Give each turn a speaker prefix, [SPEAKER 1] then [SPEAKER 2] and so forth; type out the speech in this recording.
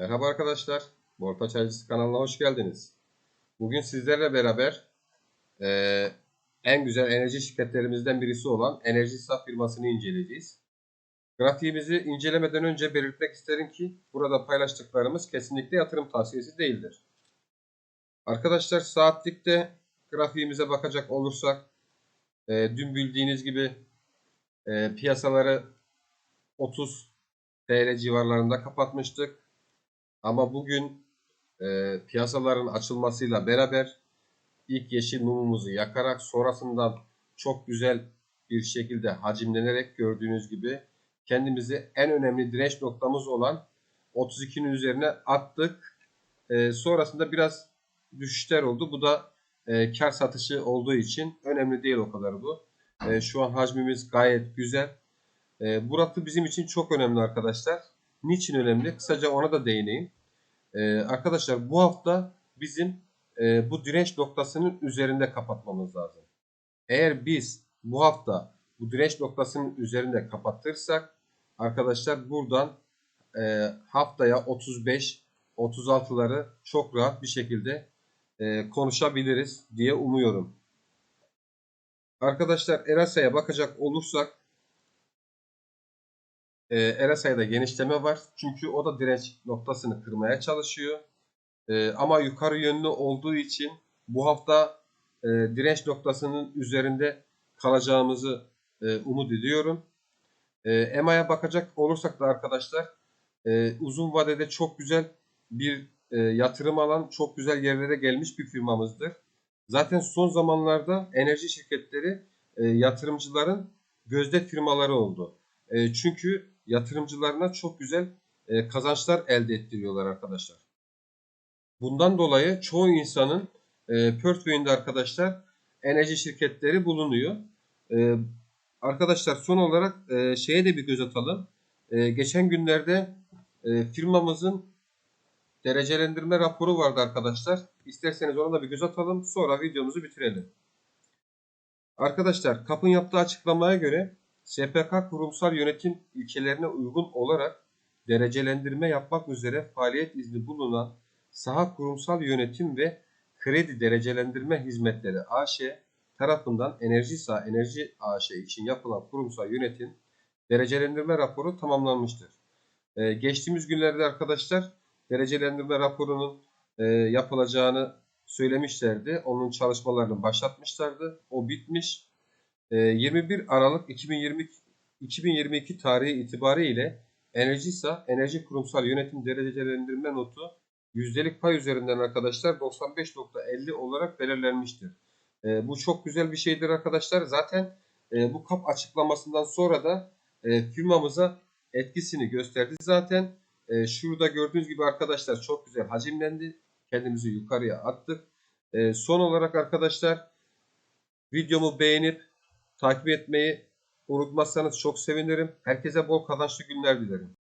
[SPEAKER 1] Merhaba arkadaşlar, Borta Çaycısı kanalına hoş geldiniz. Bugün sizlerle beraber eee, en güzel enerji şirketlerimizden birisi olan Enerjisa firmasını inceleyeceğiz. Grafiğimizi incelemeden önce belirtmek isterim ki burada paylaştıklarımız kesinlikle yatırım tavsiyesi değildir. Arkadaşlar saatlikte grafiğimize bakacak olursak eee, dün bildiğiniz gibi eee, piyasaları 30 TL civarlarında kapatmıştık. Ama bugün e, piyasaların açılmasıyla beraber ilk yeşil mumumuzu yakarak sonrasından çok güzel bir şekilde hacimlenerek gördüğünüz gibi kendimizi en önemli direnç noktamız olan 32'nin üzerine attık. E, sonrasında biraz düşüşler oldu. Bu da e, kar satışı olduğu için önemli değil o kadar bu. E, şu an hacmimiz gayet güzel. E, burası bizim için çok önemli arkadaşlar. Niçin önemli? Kısaca ona da değineyim. Ee, arkadaşlar bu hafta bizim e, bu direnç noktasının üzerinde kapatmamız lazım. Eğer biz bu hafta bu direnç noktasının üzerinde kapatırsak arkadaşlar buradan e, haftaya 35 36'ları çok rahat bir şekilde e, konuşabiliriz diye umuyorum. Arkadaşlar Erasa'ya bakacak olursak e, Erasa'da genişleme var. Çünkü o da direnç noktasını kırmaya çalışıyor. E, ama yukarı yönlü olduğu için bu hafta e, direnç noktasının üzerinde kalacağımızı e, umut ediyorum. E, EMA'ya bakacak olursak da arkadaşlar e, uzun vadede çok güzel bir e, yatırım alan çok güzel yerlere gelmiş bir firmamızdır. Zaten son zamanlarda enerji şirketleri e, yatırımcıların gözde firmaları oldu. E, çünkü yatırımcılarına çok güzel e, kazançlar elde ettiriyorlar arkadaşlar. Bundan dolayı çoğu insanın e, portföyünde arkadaşlar enerji şirketleri bulunuyor. E, arkadaşlar son olarak e, şeye de bir göz atalım. E, geçen günlerde e, firmamızın derecelendirme raporu vardı arkadaşlar. İsterseniz ona da bir göz atalım. Sonra videomuzu bitirelim. Arkadaşlar kapın yaptığı açıklamaya göre SPK kurumsal yönetim ilkelerine uygun olarak derecelendirme yapmak üzere faaliyet izni bulunan saha kurumsal yönetim ve kredi derecelendirme hizmetleri AŞ tarafından Enerjisa Enerji AŞ için yapılan kurumsal yönetim derecelendirme raporu tamamlanmıştır. Ee, geçtiğimiz günlerde arkadaşlar derecelendirme raporunun e, yapılacağını söylemişlerdi. Onun çalışmalarını başlatmışlardı. O bitmiş. E, 21 Aralık 2020, 2022 tarihi itibariyle Enerjisa Enerji Kurumsal Yönetim Derecelendirme Notu yüzdelik pay üzerinden arkadaşlar 95.50 olarak belirlenmiştir. E, bu çok güzel bir şeydir arkadaşlar. Zaten e, bu kap açıklamasından sonra da e, firmamıza etkisini gösterdi. Zaten e, şurada gördüğünüz gibi arkadaşlar çok güzel hacimlendi. Kendimizi yukarıya attık. E, son olarak arkadaşlar videomu beğenip takip etmeyi unutmazsanız çok sevinirim. Herkese bol kazançlı günler dilerim.